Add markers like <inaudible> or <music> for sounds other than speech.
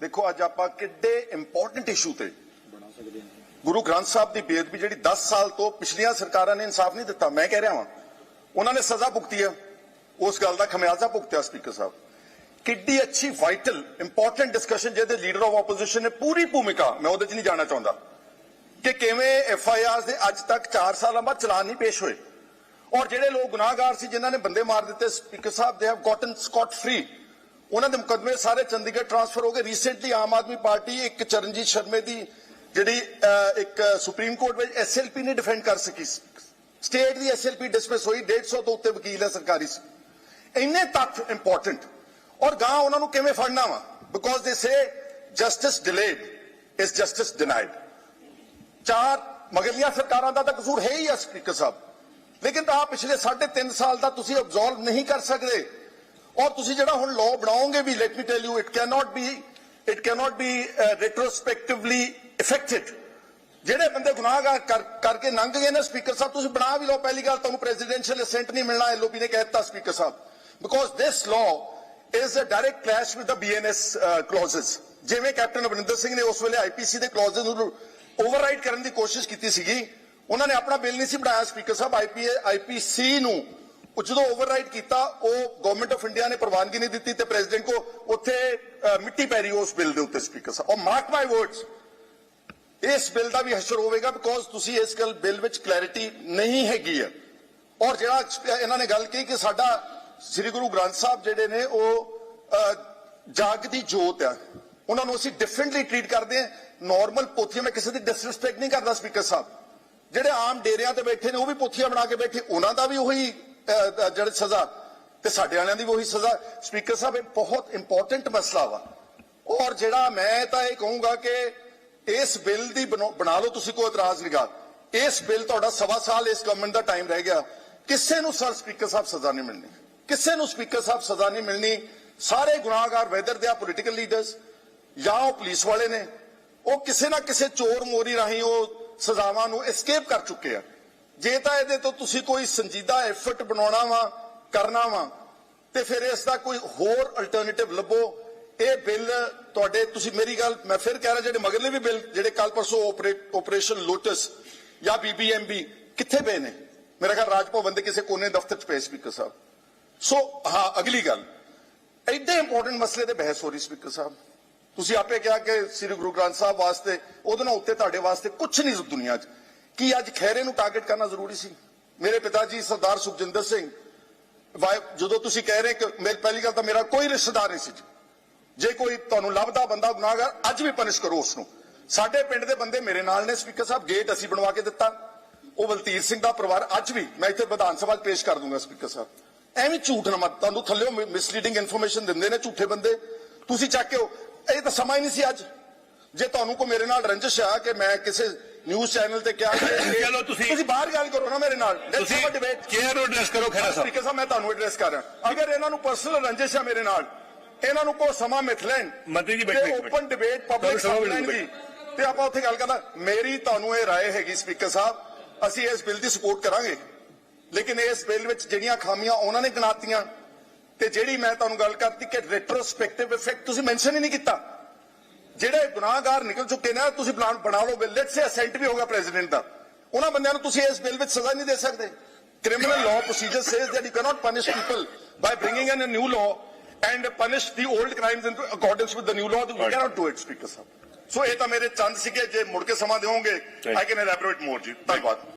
ਦੇਖੋ ਅੱਜ ਆਪਾਂ ਕਿੱਡੇ ਇੰਪੋਰਟੈਂਟ ਇਸ਼ੂ ਤੇ ਗੁਰੂ ਗ੍ਰੰਥ ਸਾਹਿਬ ਦੀ ਬੇਅਦਬੀ ਜਿਹੜੀ 10 ਸਾਲ ਤੋਂ ਪਿਛਲੀਆਂ ਸਰਕਾਰਾਂ ਨੇ ਇਨਸਾਫ ਨਹੀਂ ਦਿੱਤਾ ਮੈਂ ਕਹਿ ਰਿਹਾ ਹਾਂ ਉਹਨਾਂ ਨੇ ਸਜ਼ਾ ਭੁਗਤੀ ਹੈ। ਉਸ ਗੱਲ ਦਾ ਖਮਿਆਜ਼ਾ ਭੁਗਤਿਆ ਸਪੀਕਰ ਸਾਹਿਬ। ਕਿੱਡੀ ਅੱਛੀ ਵਾਈਟਲ ਇੰਪੋਰਟੈਂਟ ਡਿਸਕਸ਼ਨ ਜਿਹਦੇ ਲੀਡਰ ਆਫ ਆਪੋਜੀਸ਼ਨ ਨੇ ਪੂਰੀ ਭੂਮਿਕਾ ਮੈਂ ਉਹਦੇ 'ਚ ਨਹੀਂ ਜਾਣਾ ਚਾਹੁੰਦਾ ਕਿ ਕਿਵੇਂ ਐਫ ਆਈ ਆਰ ਦੇ ਅੱਜ ਤੱਕ 4 ਸਾਲਾਂ ਬਾਅਦ ਚਲਾਨ ਨਹੀਂ ਪੇਸ਼ ਹੋਏ। ਔਰ ਜਿਹੜੇ ਲੋਕ ਗੁਨਾਹਗਾਰ ਸੀ ਜਿਨ੍ਹਾਂ ਨੇ ਬੰਦੇ ਮਾਰ ਦਿੱਤੇ speaker Sahib they have gotten Scott free ਉਹਨਾਂ ਦੇ ਮੁਕੱਦਮੇ ਸਾਰੇ ਚੰਡੀਗੜ੍ਹ ਟ੍ਰਾਂਸਫਰ ਹੋ ਗਏ। ਰੀਸੈਂਟਲੀ ਆਮ ਆਦਮੀ ਪਾਰਟੀ ਇੱਕ ਚਰਨਜੀਤ ਸ਼ਰਮੇ ਦੀ ਜਿਹੜੀ ਇੱਕ ਸੁਪਰੀਮ ਕੋਰਟ ਵਿੱਚ ਐਸਐਲਪੀ ਨੇ ਡਿਫੈਂਡ ਕਰ ਸਕੀ ਸਟੇਟ ਦੀ ਐਸਐਲਪੀ ਡਿਸਮਿਸ ਹੋਈ 150 ਤੋਂ ਉੱਤੇ ਵਕੀਲ ਹੈ ਸਰਕਾਰੀ ਇੰਨੇ ਤੱਥ ਇੰਪੋਰਟੈਂਟ ਔਰ ਗਾਂ ਉਹਨਾਂ ਨੂੰ ਕਿਵੇਂ ਫੜਨਾ ਵਾ? Because they say justice delayed is justice denied ਚਾਰ ਮਗਲੀਆਂ ਸਰਕਾਰਾਂ ਦਾ ਤਾਂ ਕਸੂਰ ਹੈ ਹੀ ਆ ਸਪੀਕਰ ਸਾਹਿਬ। ਲੇਕਿਨ ਤਾਂ ਪਿਛਲੇ 3.5 ਸਾਲ ਦਾ ਤੁਸੀਂ ਅਬਜ਼ਰਵ ਨਹੀਂ ਕਰ ਸਕਦੇ। ਔਰ ਤੁਸੀਂ ਜਿਹੜਾ ਹੁਣ ਲਾਅ ਬਣਾਓਗੇ ਵੀ let me tell you it can not be it can not be retrospectively effected ਜਿਹੜੇ ਬੰਦੇ ਗੁਨਾਹਗਾਰ ਕਰਕੇ ਲੰਘ ਗਏ ਨੇ ਸਪੀਕਰ ਸਾਹਿਬ, ਤੁਸੀਂ ਬਣਾ ਵੀ ਲਓ ਪਹਿਲੀ ਗੱਲ ਤੁਹਾਨੂੰ ਪ੍ਰੈਜ਼ੀਡੈਂਸ਼ੀਅਲ ਅਸੈਂਟ ਨਹੀਂ ਮਿਲਣਾ ਐਲਓਪੀ ਨੇ ਕਹਿ ਦਿੱਤਾ speaker Sahib. Because this law is a direct clash with the BNS clauses ਜਿਵੇਂ ਕੈਪਟਨ ਅਮਰਿੰਦਰ ਸਿੰਘ ਨੇ ਉਸ ਵੇਲੇ ਆਈਪੀਸੀ ਦੇ ਕਲੌਜ਼ਸ ਨੂੰ ਓਵਰਰਾਈਡ ਕਰਨ ਦੀ ਕੋਸ਼ਿਸ਼ ਕੀਤੀ ਸੀਗੀ, ਉਹਨਾਂ ਨੇ ਆਪਣਾ ਬਿੱਲ ਨਹੀਂ ਸੀ ਬਣਾਇਆ ਸਪੀਕਰ ਸਾਹਿਬ ਆਈਪੀਏ ਆਈਪੀਸੀ ਨੂੰ ਉਹ ਜਦੋਂ ਓਵਰਰਾਈਡ ਕੀਤਾ ਉਹ ਗਵਰਨਮੈਂਟ ਆਫ ਇੰਡੀਆ ਨੇ ਪ੍ਰਵਾਨਗੀ ਨਹੀਂ ਦਿੱਤੀ ਤੇ ਪ੍ਰੈਜ਼ੀਡੈਂਟ ਕੋ ਉੱਥੇ ਅਹ, ਮਿੱਟੀ ਪੈਰੀ ਉਸ ਬਿੱਲ ਦੇ ਉੱਤੇ ਸਪੀਕਰ ਸਾਹਿਬ। ਔਰ ਮਾਰਕ ਮਾਈ ਵਰਡਸ ਇਸ ਬਿੱਲ ਦਾ ਵੀ ਹਸ਼ਰ ਹੋਵੇਗਾ ਬਿਕੋਜ਼ ਤੁਸੀਂ ਇਸ ਗੱਲ ਬਿੱਲ ਵਿੱਚ ਕਲੈਰਿਟੀ ਨਹੀਂ ਹੈਗੀ ਹੈ। ਔਰ ਜਿਹੜਾ ਇਹਨਾਂ ਨੇ ਗੱਲ ਕਹੀ ਕਿ ਸਾਡਾ ਸ੍ਰੀ ਗੁਰੂ ਗ੍ਰੰਥ ਸਾਹਿਬ ਜਿਹੜੇ ਨੇ ਉਹ ਅਹ, ਜਾਗ ਦੀ ਜੋਤ ਆ। ਉਹਨਾਂ ਨੂੰ ਅਸੀਂ ਡਿਫਰੈਂਟਲੀ ਟਰੀਟ ਕਰਦੇ ਹਾਂ। ਨਾਰਮਲ ਪੋਥੀਆਂ ਮੈਂ ਕਿਸੇ ਦੀ ਡਿਸਰੈਸਪੈਕਟ ਨਹੀਂ ਕਰਦਾ ਸਪੀਕਰ ਸਾਹਿਬ। ਜਿਹੜੇ ਆਮ ਡੇਰਿਆਂ ਤੇ ਬੈਠੇ ਨੇ ਉਹ ਵੀ ਪੋਥੀਆਂ ਬਣਾ ਕੇ ਬੈਠੇ ਉਹਨਾਂ ਦਾ ਵੀ ਉਹੀ ਜਿਹੜੀ ਸਜ਼ਾ ਤੇ ਸਾਡੇ ਵਾਲਿਆਂ ਦੀ ਵੀ ਉਹੀ ਸਜ਼ਾ। ਸਪੀਕਰ ਸਾਹਿਬ, ਇਹ ਬਹੁਤ ਇੰਪੋਰਟੈਂਟ ਮਸਲਾ ਵਾ। ਔਰ ਜਿਹੜਾ ਮੈਂ ਤਾਂ ਇਹ ਕਹੂੰਗਾ ਕਿ ਇਸ ਬਿੱਲ ਦੀ ਬਣਾਓ- ਬਣਾ ਲਓ, ਤੁਸੀਂ ਕੋਈ ਇਤਰਾਜ਼ ਨਹੀਂਗਾ ਇਸ ਬਿੱਲ ਤੁਹਾਡਾ ਸਵਾ ਸਾਲ ਇਸ ਗਵਰਨਮੈਂਟ ਦਾ ਟਾਈਮ ਰਹਿ ਗਿਆ। ਕਿਸੇ ਨੂੰ ਸਰ ਸਪੀਕਰ ਸਾਹਿਬ ਸਜ਼ਾ ਨਹੀਂ ਮਿਲਣੀ। ਕਿਸੇ ਨੂੰ ਸਪੀਕਰ ਸਾਹਿਬ ਸਜ਼ਾ ਨਹੀਂ ਮਿਲਣੀ। ਸਾਰੇ ਗੁਨਾਹਗਾਰ ਵੈਦਰ ਦੇ ਆ ਪੋਲੀਟੀਕਲ ਲੀਡਰਸ ਜਾਂ ਉਹ ਪੁਲਿਸ ਵਾਲੇ ਨੇ, ਉਹ ਕਿਸੇ ਨਾ ਕਿਸੇ ਚੋਰ ਮੋਰੀ ਰਾਹੀਂ ਉਹ ਸਜ਼ਾਵਾਂ ਨੂੰ ਐਸਕੇਪ ਕਰ ਚੁੱਕੇ ਆ। ਜੇ ਤਾਂ ਇਹਦੇ ਤੋਂ ਤੁਸੀਂ ਕੋਈ ਸੰਜੀਦਾ ਐਫਰਟ ਬਣਾਉਣਾ ਵਾ, ਕਰਨਾ ਵਾ, ਤੇ ਫਿਰ ਇਸ ਦਾ ਕੋਈ ਹੋਰ ਅਲਟਰਨੇਟਿਵ ਲੱਭੋ। ਇਹ ਬਿੱਲ ਤੁਹਾਡੇ, ਤੁਸੀਂ ਮੇਰੀ ਗੱਲ, ਮੈਂ ਫਿਰ ਕਹਿ ਰਿਹਾ ਜਿਹੜੇ ਮਗਰਲੇ ਵੀ ਬਿੱਲ, ਜਿਹੜੇ ਕੱਲ ਪਰਸੋਂ ਆਪਰੇਸ਼ਨ ਲੋਟਸ ਜਾਂ ਬੀਬੀਐਮਬੀ ਕਿੱਥੇ ਪਏ ਨੇ? ਮੇਰਾ ਖਿਆਲ ਰਾਜ ਭਵਨ ਦੇ ਕਿਸੇ ਕੋਨੇ ਦਫ਼ਤਰ 'ਚ ਪਏ ਸਪੀਕਰ ਸਾਹਿਬ। ਸੋ ਹਾਂ, ਅਗਲੀ ਗੱਲ। ਐਡੇ ਇੰਪੋਰਟੈਂਟ ਮਸਲੇ ਤੇ ਬਹਿਸ ਹੋ ਰਹੀ ਸਪੀਕਰ ਸਾਹਿਬ। ਤੁਸੀਂ ਆਪੇ ਕਿਹਾ ਕਿ ਸ੍ਰੀ ਗੁਰੂ ਗ੍ਰੰਥ ਸਾਹਿਬ ਵਾਸਤੇ, ਉਹਦੇ ਨਾਲ ਉੱਤੇ ਤੁਹਾਡੇ ਵਾਸਤੇ ਕੁਝ ਨਹੀਂ ਇਸ ਦੁਨੀਆ 'ਚ। ਕੀ ਅੱਜ ਖੈਰੇ ਨੂੰ ਟਾਰਗੇਟ ਕਰਨਾ ਜ਼ਰੂਰੀ ਸੀ? ਮੇਰੇ ਪਿਤਾ ਜੀ ਸਰਦਾਰ ਸੁਖਜਿੰਦਰ ਸਿੰਘ ਵਾਹਿ- ਜਦੋਂ ਤੁਸੀਂ ਕਹਿ ਰਹੇ ਕਿ ਮੇਰੀ ਪਹਿਲੀ ਗੱਲ ਤਾਂ ਮੇਰਾ ਕੋਈ ਰਿਸ਼ਤੇਦਾਰ ਨਹੀਂ ਸੀ ਜੀ। ਜੇ ਕੋਈ ਤੁਹਾਨੂੰ ਲੱਭਦਾ ਬੰਦਾ, ਗੁਨਾਹਗਰ, ਅੱਜ ਵੀ ਪਨਿਸ਼ ਕਰੋ ਉਸ ਨੂੰ ਸਾਡੇ ਪਿੰਡ ਦੇ ਬੰਦੇ ਮੇਰੇ ਨਾਲ ਨੇ ਸਪੀਕਰ ਸਾਹਿਬ ਗੇਟ ਅਸੀਂ ਬਣਵਾ ਕੇ ਦਿੱਤਾ। ਉਹ ਬਲਤੀਰ ਸਿੰਘ ਦਾ ਪਰਿਵਾਰ ਅੱਜ ਵੀ, ਮੈਂ ਇੱਥੇ ਵਿਧਾਨ ਸਭਾ 'ਚ ਪੇਸ਼ ਕਰ ਦੂੰਗਾ ਸਪੀਕਰ ਸਾਹਿਬ। ਐਵੇਂ ਝੂਠ ਨਾ ਮਤ ਤੁਹਾਨੂੰ ਥੱਲਿਓ ਮਿਸਲੀਡਿੰਗ ਇਨਫੋਰਮੇਸ਼ਨ ਦਿੰਦੇ ਨੇ ਝੂਠੇ ਬੰਦੇ। ਤੁਸੀਂ ਚੱਕ ਕੇ ਇਹ ਤਾਂ ਸਮਾਂ ਹੀ ਨਹੀਂ ਸੀ ਅੱਜ। ਜੇ ਤੁਹਾਨੂੰ ਕੋ ਮੇਰੇ ਨਾਲ ਰੰਜਿਸ਼ ਆ ਕਿ ਮੈਂ ਕਿਸੇ ਨਿਊਜ਼ ਚੈਨਲ ਤੇ ਕਿਹਾ <coughs> ਕਿ ਚਲੋ ਤੁਸੀਂ- ਤੁਸੀਂ ਬਾਹਰ ਗੱਲ ਕਰੋ ਨਾ ਮੇਰੇ ਨਾਲ ਲੈਟਸ ਤੁਸੀਂ ਹੈਵ ਅ ਡਿਬੇਟ ਚੇਅਰ ਨੂੰ ਐਡਰੈਸ ਕਰੋ ਖੈਰਾ ਸਾਹਿਬ ਸਪੀਕਰ ਸਾਹਿਬ ਮੈਂ ਤੁਹਾਨੂੰ ਐਡਰੈਸ ਕਰ ਰਿਹਾ ਅਗਰ ਇਹਨਾਂ ਨੂੰ ਪਰਸਨਲ ਰੰਜਿਸ਼ ਆ ਮੇਰੇ ਨਾਲ ਇਹਨਾਂ ਨੂੰ ਕੋ ਸਮਾਂ ਮਿਥ ਲੈਣ ਮੰਤਰੀ ਜੀ ਬੈਠੋ ਇੱਕ ਮਿੰਟ। ਓਪਨ ਡਿਬੇਟ ਪਬਲਿਕ ਤੁਹਾਨੂੰ ਸਮਾਂ ਮਿਲ ਲੈਣਗੀ ਤੇ ਆਪਾਂ ਉੱਥੇ ਗੱਲ ਕਰਦਾ ਮੇਰੀ ਤੁਹਾਨੂੰ ਇਹ رائے ਹੈਗੀ ਸਪੀਕਰ ਸਾਹਿਬ ਅਸੀਂ ਇਸ ਬਿੱਲ ਦੀ ਸਪੋਰਟ ਕਰਾਂਗੇ ਲੇਕਿਨ ਇਸ ਬਿੱਲ ਵਿੱਚ ਜਿਹੜੀਆਂ ਖਾਮੀਆਂ ਉਹਨਾਂ ਨੇ ਗਿਣਾਤੀਆਂ ਤੇ ਜਿਹੜੀ ਮੈਂ ਤੁਹਾਨੂੰ ਗੱਲ ਕਰਤੀ ਕਿ ਰੈਟਰੋਸਪੈਕਟਿਵ ਇਫੈਕਟ ਤੁਸੀਂ ਮੈਂਸ਼ਨ ਹੀ ਨਹੀਂ ਕੀਤਾ ਜਿਹੜੇ ਗੁਨਾਹਗਾਰ ਨਿਕਲ ਚੁੱਕੇ ਨੇ ਤੁਸੀਂ ਪਲਾਨ ਬਣਾ ਲਓ ਬਿੱਲ ਲੈਟਸ ਸੇ ਅਸੈਂਟ ਵੀ ਹੋਗਾ ਪ੍ਰੈਜ਼ੀਡੈਂਟ ਦਾ ਉਹਨਾਂ ਬੰਦਿਆਂ ਨੂੰ ਤੁਸੀਂ ਇਸ ਬਿੱਲ ਵਿੱਚ ਸਜ਼ਾ ਨਹੀਂ ਦੇ ਸਕਦੇ criminal law procedure says that you cannot punish people by bringing in a new law and punish the old crimes in accordance with the new law you cannot do it speaker Sahib so ਇਹ ਤਾਂ ਮੇਰੇ ਚੰਦ ਸੀਗੇ ਜੇ ਮੁੜ ਕੇ ਸਮਾਂ ਦਿਓਗੇ I can elaborate ਮੋਰ ਜੀ ਧੰਨਵਾਦ